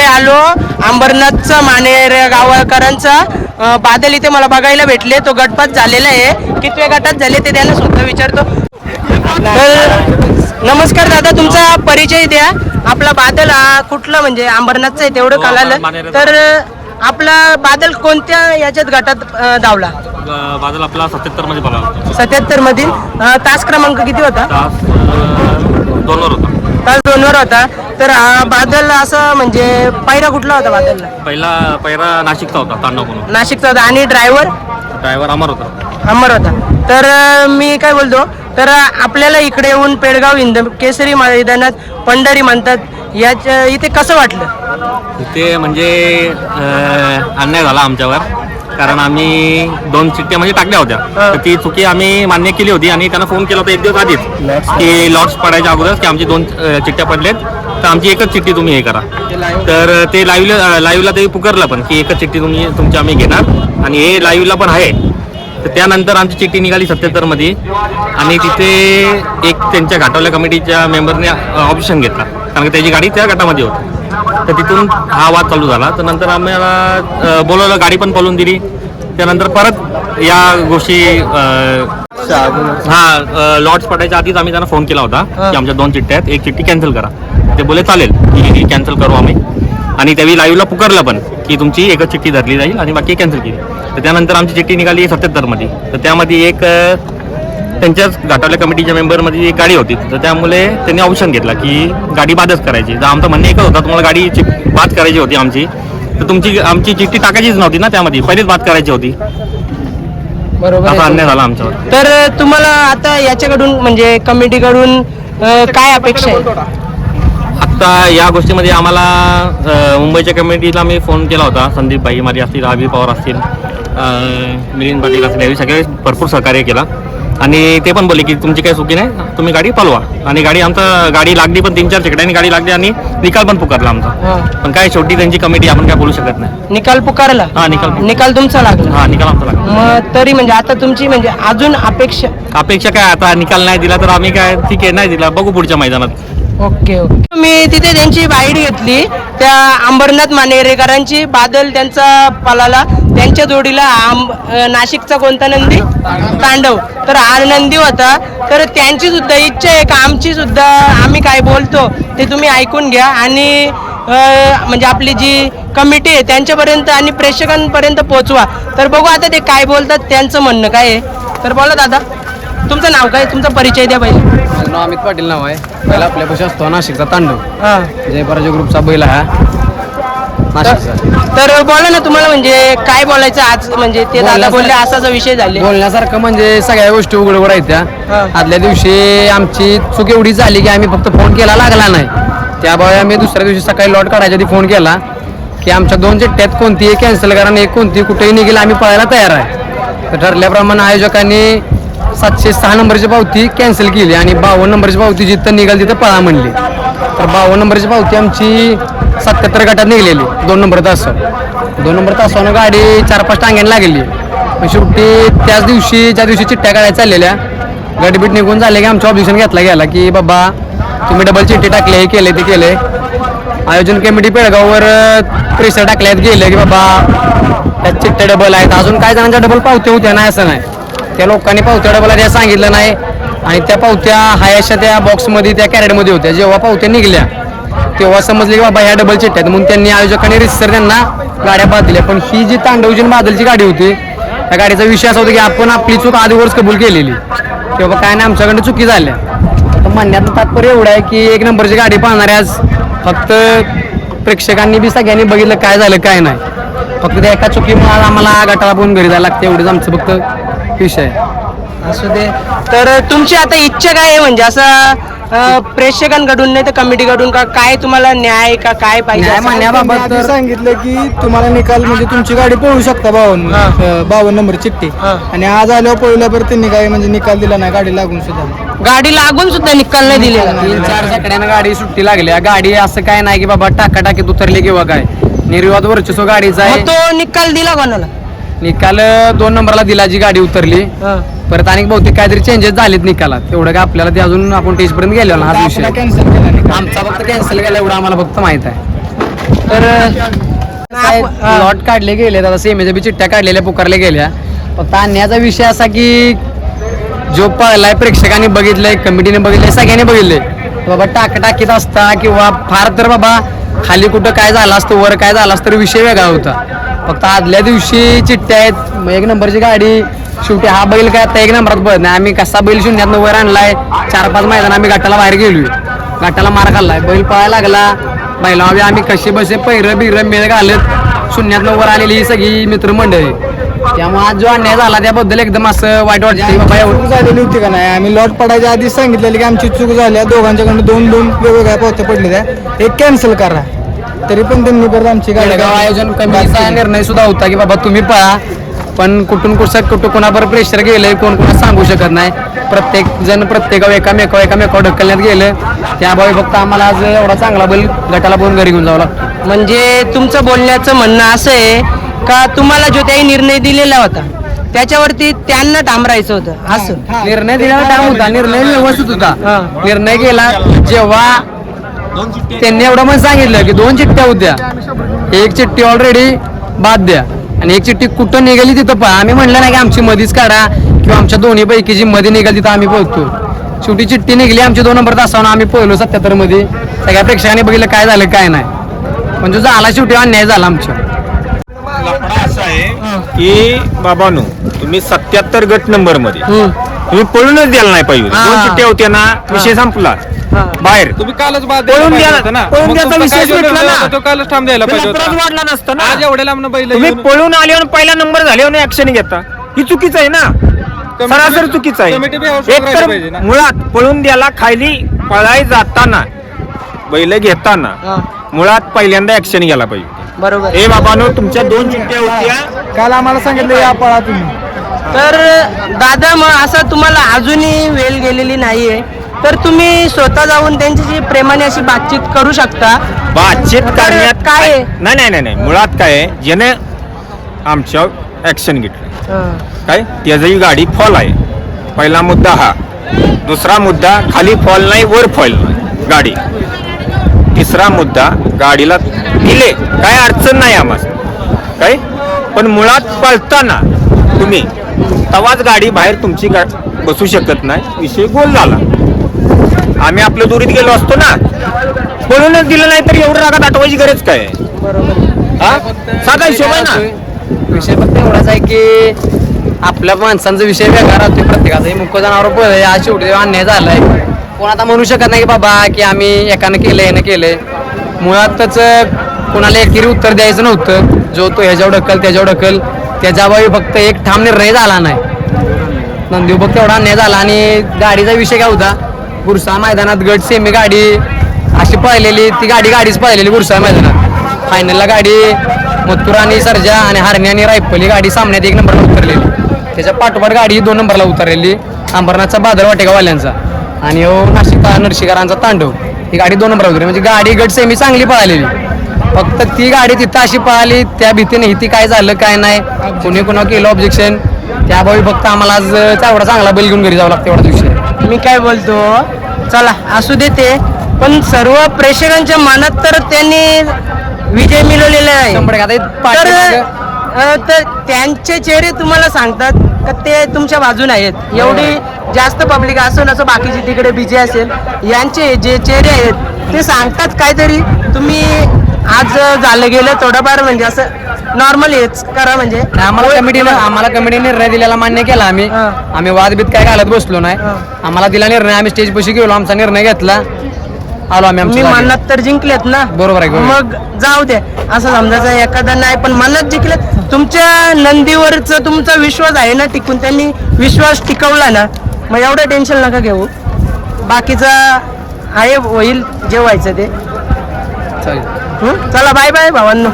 इकडे आलो. अंबरनाथचा मानेर गावकरांचा बादल इथे मला बघायला भेटले. तो गटपात झालेला आहे. कितव्या गटात झाले ते त्यांना सुद्धा विचारतो. तर नमस्कार दादा तुमचा परिचय द्या. आपला बादल हा कुठला म्हणजे अंबरनाथचा आहे तेवढं हो, कळालं. तर आपला बादल कोणत्या याच्यात गटात धावला? बादल आपला सत्याहत्तरमध्ये सत्याहत्तर मधील तास क्रमांक किती होता? तास दोनवर होता. तास दोनवर होता. तर बादल असं म्हणजे पायरा कुठला होता बादलला? पहिला पहिला नाशिकचा होता तांडव म्हणून नाशिकचा होता. आणि ड्रायव्हर ड्रायव्हर अमर होता. अमर होता. तर अं, मी काय बोलतो? तर अं, आपल्याला इकडे येऊन पेडगाव हिंद केसरी मैदानात पंढरी म्हणतात याच्या इथे कसं वाटलं? ते म्हणजे अ, अन्याय झाला आमच्यावर. कारण आम्ही दोन चिठ्ठ्या म्हणजे टाकल्या होत्या. तर ती चुकी आम्ही मान्य केली होती आणि त्यांना फोन केला होता एक दिवस आधीच की लॉट्स पडायच्या अगोदर की आमची दोन चिठ्ठ्या पडलेत. तर आमची एकच चिठ्ठी तुम्ही हे करा. तर ते लाईव्हला लाईव्हला ते पुकारलं पण की एकच चिठ्ठी तुम्ही तुमची आम्ही घेणार. आणि हे लाईव्हला पण आहे. तर त्यानंतर आमची चिठ्ठी निघाली सत्याहत्तरमध्ये. आणि तिथे एक त्यांच्या घाटवल्या कमिटीच्या मेंबरने ऑप्शन घेतला. कारण की त्याची गाडी त्या गटामध्ये होती. तर तिथून हा वाद चालू झाला. तर नंतर आम्हाला बोलवलं गाडी पण पळून दिली. त्यानंतर परत या गोष्टी हा लॉट्स पडायच्या आधीच आम्ही त्यांना फोन केला होता की आमच्या दोन चिठ्ठ्या आहेत एक चिठ्ठी कॅन्सल करा. ते बोले चालेल की कॅन्सल करू आम्ही. आणि त्यावेळी लाईव्हला पुकारलं पण की तुमची एकच चिठ्ठी धरली जाईल आणि बाकी कॅन्सल केली. तर त्यानंतर आमची चिठ्ठी निघाली सत्याहत्तरमध्ये. तर त्यामध्ये एक त्यांच्याच घाटावल्या कमिटीच्या मेंबरमध्ये एक गाडी होती. तर त्यामुळे त्यांनी ऑप्शन घेतला की गाडी बादच करायची. तर आमचं म्हणणं एकच होता तुम्हाला गाडी चि- बाद करायची होती आमची. तर तुमची आमची चिठ्ठी टाकायचीच नव्हती ना त्यामध्ये. पहिलीच बाद करायची होती. बरोबर असा. अन्याय झाला आमच्यावर. तर तुम्हाला आता याच्याकडून म्हणजे कमिटीकडून काय अपेक्षा आहे? आत्ता या गोष्टीमध्ये आम्हाला अ, मुंबईच्या कमिटीला मी फोन केला होता. संदीप भाई मारी असतील अभि पवार असतील अ, मिलिंद पाटील असतील सगळे भरपूर सहकार्य केला. आणि ते पण बोलले की तुमची काही चुकी नाही तुम्ही गाडी पलवा. आणि गाडी आमचा गाडी लागली पण तीन चार ठिकाणी गाडी लागली आणि निकाल पण पुकारला आमचा. पण काय शेवटी त्यांची कमिटी आपण काय बोलू शकत नाही. निकाल पुकारला? हा निकाल निकाल तुमचा लागला. हा निकाल आमचा लागला. मग तरी म्हणजे आता तुमची म्हणजे अजून अपेक्षा? अपेक्षा काय? आता निकाल नाही दिला तर आम्ही काय? ठीक आहे नाही दिला. बघू पुढच्या मैदानात. Okay okay. मी तिथे त्यांची बाईट घेतली. त्या अंबरनाथ मानेरेकरांची बादल त्यांचा पलाला त्यांच्या जोडीला आंब नाशिकचा कोणता नंदी? तांडव. तर हा नंदी होता. तर त्यांची सुद्धा इच्छा आहे का आमची सुद्धा आम्ही काय बोलतो ते तुम्ही ऐकून घ्या. आणि म्हणजे आपली जी कमिटी आहे त्यांच्यापर्यंत आणि प्रेक्षकांपर्यंत पोहोचवा. तर बघू आता ते काय बोलतात त्यांचं म्हणणं काय आहे. तर बोला दादा तुमचं नाव काय? तुमचा परिचय द्या माझं नाव अमित पाटील नाव आहे. पहिला आपल्यापाशी असतो नाशिकचा तांडव. हां. जय पराजय ग्रुपचा बैल हा. तर बोला ना तुम्हाला म्हणजे काय बोलायचं आज? म्हणजे ते दादा बोलले असाच विषय झाले. बोलण्यासारखं म्हणजे सगळ्या गोष्टी उघड उघड आहेत हा. आदल्या दिवशी आमची चूक एवढी झाली की आम्ही फक्त फोन केला लागला नाही. त्यामुळे आम्ही दुसऱ्या दिवशी सकाळी लॉट काढायच्या आधी फोन केला की आमच्या दोन चिठ्ठ्यात कोणतीही कॅन्सल करा आणि एक कोणती कुठेही निघेल आम्ही पळायला तयार आहे. तर ठरल्याप्रमाणे आयोजकांनी सातशे सहा नंबरची पावती कॅन्सल केली आणि बावन्न नंबरची पावती जिथं निघाल तिथं पळा म्हणली. तर बावन्न नंबरची पावती आमची सत्याहत्तर गटात निघलेली. दोन नंबर तास दोन नंबर तासानं गाडी चार पाच टांग्याने लागलेली मग शेवटी त्याच दिवशी ज्या दिवशी चिठ्ठ्या काढायला चाललेल्या गटबीट निघून झाले की आमचं ऑब्जेक्शन घेतला गेला की बाबा तुम्ही डबल चिठ्ठी टाकले हे केले ते केले आयोजन कमिटी पेडगाववर प्रेशर टाकल्यात गेले की बाबा त्यात चिठ्ठ्या डबल आहेत. अजून काय जणांच्या डबल पावत्या होत्या नाही असं नाही. त्या लोकांनी पावत्या डबल आहेत सांगितलं नाही. आणि त्या पावत्या हायाशा त्या बॉक्समध्ये त्या कॅरेटमध्ये होत्या. जेव्हा पावत्या निघल्या तेव्हा समजले की बाबा ह्या डबल चिठ्ठ्या आहेत. म्हणून त्यांनी आयोजकांनी रिसर त्यांना गाड्या बाद दिल्या. पण ही जी तांडवजन बादलची गाडी होती त्या गाडीचा विषय असा होता की आपण आपली चूक आधीवरच कबूल केलेली. तेव्हा काय नाही आमच्याकडनं चुकी झाल्या. तर म्हणण्यात तात्पर्य एवढं आहे की एक नंबरची गाडी पाहणारे आज फक्त प्रेक्षकांनी बी सगळ्यांनी बघितलं काय झालं काय नाही. फक्त त्या एका चुकीमुळे आम्हाला गटाला पण घरी जायला लागते एवढंच आमचं फक्त विषय असू दे. तर तुमची आता इच्छा काय आहे? म्हणजे असं प्रेक्षकांकडून नाही तर कमिटीकडून का काय तुम्हाला न्याय का? काय पाहिजे? न्याय असं? म्हणण्याबाबत त्यांनी आधी तर- सांगितलं की तुम्हाला निकाल म्हणजे तुमची गाडी पळू शकता बावन्न हा. अं, बावन्न नंबर चिठ्ठी. हा. आणि आज आल्यावर पळल्यावर त्यांनी काय म्हणजे निकाल दिला नाही गाडी लागून सुद्धा. गाडी लागून सुद्धा निकाल नाही दिलेला. तीन चार सकड्यानं गाडी सुट्टी लागली. गाडी असं काय नाही की बाबा टाका टाकीत उतरली किंवा काय. निर्विवाद वर्चस्व गाडीचा मग आहे. तो निकाल दिला कोणाला? निकाल दोन नंबरला दिला जी गाडी उतरली. परत आणि बहुतेक काहीतरी चेंजेस झालेत निकालात. तेवढं काय आपल्याला ते अजून आपण टेस्ट पर्यंत गेलो ना हा विषय. कॅन्सल केला निकाल. आमचा फक्त कॅन्सल केला एवढं आम्हाला फक्त माहीत आहे. तर. लॉट काढले गेले आता सेमीच्या बी चिठ्ठ्या काढलेल्या पुकारल्या गेल्या. फक्त आणण्याचा विषय असा की जो पळलाय प्रेक्षकांनी बघितलंय कमिटीने बघितलंय सगळ्यांनी बघितलंय. बाबा टाक टाकीत असता किंवा फार तर बाबा खाली कुठं काय झालं असतं वर काय झालं असतं तर विषय वेगळा होता. फक्त आदल्या दिवशी चिठ्ठ्या आहेत मग एक नंबरची गाडी शेवटी हा बैल काय आता एक नंबरात पळत नाही. आम्ही कसा बैल शून्यात वर आणलाय चार पाच मैदान आम्ही घाटाला बाहेर गेलोय. घाटाला मार खाल्लाय. बैल पळायला लागला. बैला आम्ही कसे बसे पैर बिर मेळ घालत शून्यात वर आलेली ही सगळी मित्रमंडळी. त्यामुळे आज जो अन्याय झाला त्याबद्दल एकदम असं वाईट वाटतं झालेली होती का नाही? आम्ही लॉट पडायच्या आधीच सांगितलेली की आमची चूक झाल्या दोघांच्याकडून दोन दोन वेगवेगळ्या पोत्या पडलेल्या एक कॅन्सल करा. तरी पण त्यांनी परत आमची गाडी आयोजन कमिटीचा निर्णय सुद्धा होता की बाबा तुम्ही पळा. पण कुठून कुठं कुठं कोणावर प्रेशर गेलंय कोण कोणा सांगू शकत नाही. प्रत्येक जण प्रत्येक एकामेकावर एकामेकावर ढकलण्यात गेलं. त्यामुळे फक्त आम्हाला आज एवढा चांगला बैल गटाला बोलून घरी घेऊन जावं लागतं. म्हणजे तुमचं बोलण्याचं म्हणणं असं आहे का तुम्हाला जो काही निर्णय दिलेला होता. त्याच्यावरती त्यांना ठाम राहायचं होतं असं. निर्णय दिलेला टाइम होता? निर्णय व्यवस्थित होता. निर्णय गेला जेव्हा त्यांनी एवढं पण सांगितलं की दोन चिठ्ठ्या होत्या. एक चिठ्ठी ऑलरेडी बाद द्या. आणि एक चिठ्ठी कुठं निघाली तिथं पहा. आम्ही म्हणलं नाही की आमची मधीच काढा किंवा आमच्या दोन्ही पैकी जी मध्ये निघाली तिथं आम्ही पोहतो शेवटी चिठ्ठी निघली आमची दोन नंबर तासावर आम्ही पोहलो सत्याहत्तरमध्ये सगळ्या प्रेक्षकांनी बघितलं काय झालं काय नाही. म्हणजे झाला शेवटी अन्याय झाला आमच्या. असा आहे की बाबानो तुम्ही सत्याहत्तर गट नंबरमध्ये तुम्ही पळूनच द्यायला नाही पाहिजे. दोन चिठ्ठ्या होत्या ना विषय संपला. बाहेर. तुम्ही कालच बाद पळून द्यायला द्यायला- पाहिजे होतं ना. पळून मग द्यायचा तुमचा काय विषयच जो मिटला निर्णय ना. होता तो कालच ठाम द्यायला पाहिजे वाढला नसतं ना. आज एवढ्या लांब बैल तुम्ही येऊन- पळून आल्यावर पहिला नंबर झाल्यावर ऍक्शन घेता. ही चुकीचं आहे ना. सरासर चुकीचं कमिटी बी आहे एक पाहिजे ना. मुळात पळून द्यायला खाली पळाय जाताना बैल घेताना मुळात पहिल्यांदा ऍक्शन घ्यायला पाहिजे. बरोबर. ए बाबानो तुमच्या दोन चिठ्ठ्या होत्या. काल आम्हाला सांगितलं या पळा तुम्ही. तर दादा मग असं तुम्हाला अजूनही वेळ गेलेली नाहीये. तर तुम्ही स्वतः जाऊन त्यांच्याशी प्रेमाने अशी बातचीत करू शकता. बातचीत तर करण्यात काय आहे? नाही नाही नाही नाही. मुळात काय आहे? ज्याने आमच्यावर ऍक्शन घेतलं. काय? त्याची गाडी फॉल आहे. पहिला मुद्दा हा. दुसरा मुद्दा खाली फॉल नाही वर फॉल नाही. गाडी. तिसरा मुद्दा गाडीला दिले. काय अडचण नाही आम्हाला. काय? पण मुळात पळताना तुम्ही तवाच गाडी बाहेर तुमची गा बसू शकत नाही. विषय गोल झाला. आम्ही आपल्या दुरीत गेलो असतो ना. पळूनच दिलं नाही तर एवढं रागात आठवायची गरज काय? हा? साधा हिशोब आहे ना. विषय फक्त एवढाच आहे की आपल्या माणसांचा विषय वेगळा राहतोय प्रत्येकाचा हे मुख्य जनावर पळय आज शेवटी अन्याय झालाय कोण आता म्हणू शकत नाही की बाबा की आम्ही एकानं केलंय यानं केलंय. मुळातच कोणाला एकेरी उत्तर द्यायचं नव्हतं. जो तो ह्याच्यावर ढकल त्याच्यावर ढकल. त्याच्याबाबी फक्त एक ठाम निर्णय झाला नाही. नंदीव फक्त एवढा अन्याय झाला आणि गाडीचा विषय काय होता? गुरसा मैदानात गट सेमी गाडी अशी पळलेली ती गाडी गाडीच पळलेली गुरसा मैदानात. फायनलला गाडी मथुर आणि सर्जा आणि हरणी आणि रायफली गाडी सामन्यात एक नंबरला उतरलेली. त्याच्या पाठोपाठ गाडी ही दोन नंबरला उतरलेली. अंबरनाथचा बादल वाटेगावाल्यांचा आणि हो नाशिक नरशिकारांचा तांडव. ही गाडी दोन नंबरला उतरली. म्हणजे गाडी गट सेमी चांगली पळालेली. फक्त ती गाडी तिथं अशी पळाली त्या भीतीने ही ती काय झालं काय नाही. कोणी कोणा केलं ऑब्जेक्शन त्याबाबी फक्त आम्हाला आज एवढा चांगला बैल घेऊन घरी जावं लागतं एवढा दिवशी. मी काय बोलतो? चला असू दे ते. पण सर्व प्रेक्षकांच्या मनात तर त्यांनी विजय मिळवलेला आहे. हे तर तर त्यांचे चेहरे तुम्हाला सांगतात का ते तुमच्या बाजूने आहेत? एवढी जास्त पब्लिक असो नसो बाकीची तिकडे बिजी असेल यांचे जे चेहरे आहेत ते सांगतात काहीतरी? तुम्ही आज झालं गेलं थोडंफार म्हणजे असं नॉर्मल हेच करा म्हणजे. आम्हाला कमिटीनं आम्हाला कमिटीने निर्णय दिलेला मान्य केला आम्ही. हा. आम्ही वादबीत काय घालत बसलो नाही. हा. आम्हाला दिला निर्णय आम्ही स्टेज पशी गेलो आमचा निर्णय घेतला. आलो आम्ही मी जागी. मनात तर जिंकलेत ना. बरोबर आहे, बरोबर. मग जाऊ दे. असं समजायचं एखादा नाही पण मनात जिंकलेत. तुमच्या नंदीवरच तुमचा विश्वास आहे ना टिकून त्यांनी विश्वास टिकवला ना मग एवढं टेन्शन नका घेऊ. बाकीचं आहे होईल जे व्हायचं ते. चालेल हं? चला बाय बाय भावांनो